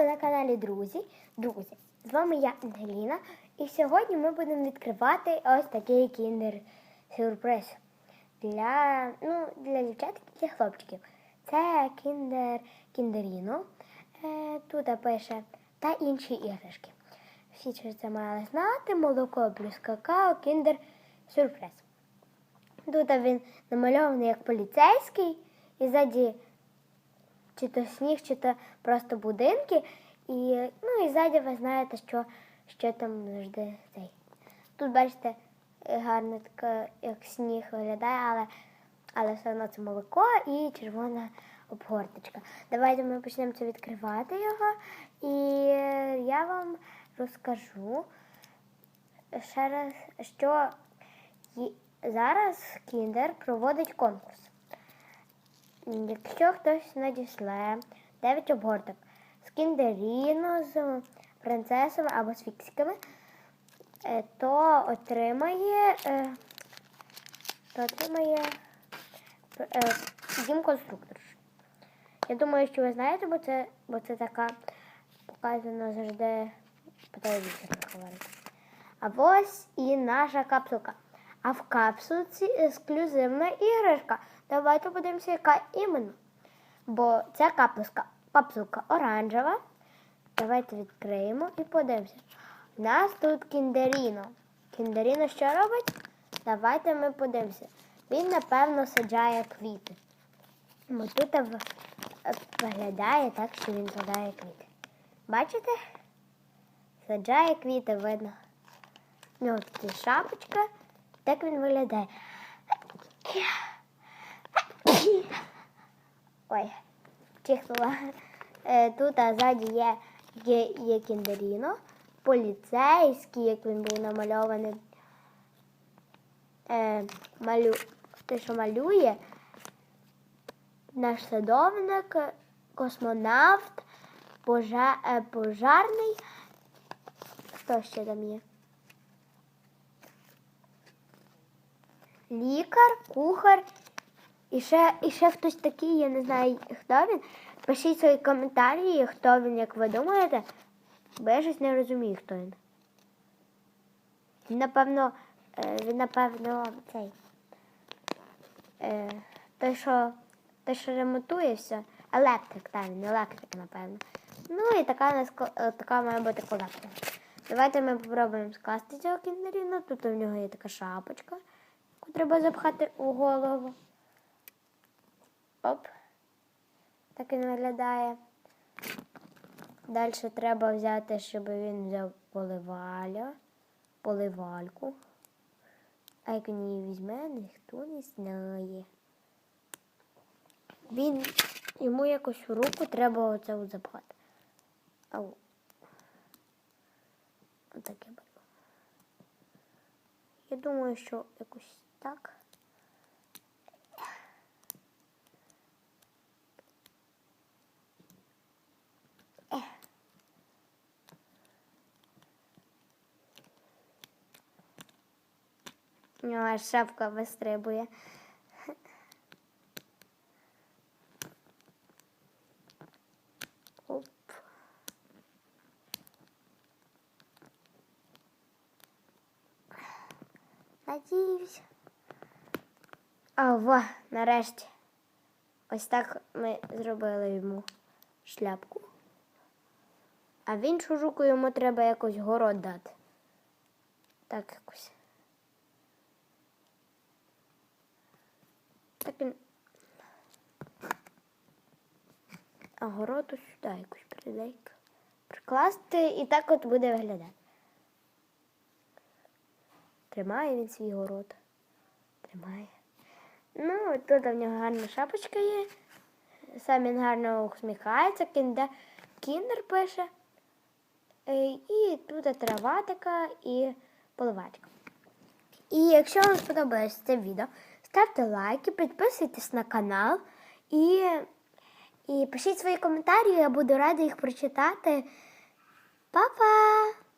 ви на каналі Друзі. Друзі, з вами я Ангеліна. І сьогодні ми будемо відкривати ось такий кіндер сюрприз для, ну, для дівчаток і для хлопчиків. Це кіндер кіндеріно. Е, тут пише та інші іграшки. Всі що це мали знати. Молоко плюс какао, кіндер сюрприз. Тут він намальований як поліцейський, і ззаді чи то сніг, чи то просто будинки. І, ну, і ззаді ви знаєте, що, що там завжди цей. Тут, бачите, гарно таке, як сніг виглядає, але, але все одно це молоко і червона обгорточка. Давайте ми почнемо це відкривати його, і я вам розкажу ще раз, що зараз Кіндер проводить конкурс. Якщо хтось надішле 9 обгорток з кіндеріно, з принцесами або з фіксиками, е, то отримає, е, то отримає е, дім конструктор. Я думаю, що ви знаєте, бо це, бо це така показано завжди по телевізору говорить. А ось і наша капсулка. А в капсулці ексклюзивна іграшка. Давайте подивимося, яка іменно. Бо ця капсулка, капсулка оранжева. Давайте відкриємо і подивимося. У нас тут кіндеріно. Кіндеріно що робить? Давайте ми подивимося. Він, напевно, саджає квіти. Бо виглядає так, що він саджає квіти. Бачите? Саджає квіти, видно. У нього тут шапочка. Так він виглядає. Ой, чихнула. Е, Тут а ззаді є, є, є кіндеріно, поліцейський, як він був намальований. Е, малю... Те, що малює, наш садовник, космонавт, пожа... е, пожарний. Хто ще там є? Лікар, кухар і ще, і ще хтось такий, я не знаю, хто він. Пишіть свої коментарі, хто він, як ви думаєте, бо я щось не розумію, хто він. Він, напевно, е, він, напевно, цей. Е, той, що, той, що ремонтує все. Електрик, так, він електрик, напевно. Ну і така у нас е, така має бути колекція. Давайте ми спробуємо скласти цього кіндеріна. Тут у нього є така шапочка, треба запхати у голову. Оп. Так він виглядає. Далі треба взяти, щоб він взяв поливаля, поливальку. А як він її візьме, ніхто не знає. Він йому якось у руку треба оце запхати. Ау. Отак я беру. Я думаю, що якось так. У нього аж шапка вистрибує. Оп. Надіюсь. А, во, нарешті. Ось так ми зробили йому шляпку. А в іншу руку йому треба якось город дати. Так якось. Так він. А город ось сюди якось придейка. Прикласти і так от буде виглядати. Тримає він свій город. Тримає. Ну, тут в нього гарна шапочка є. Сам він гарно усміхається, кінде, кіндер пише. Е, І тут трава така і поливачка. І якщо вам сподобалось це відео, ставте лайки, підписуйтесь на канал і, і пишіть свої коментарі, я буду рада їх прочитати. Па-па!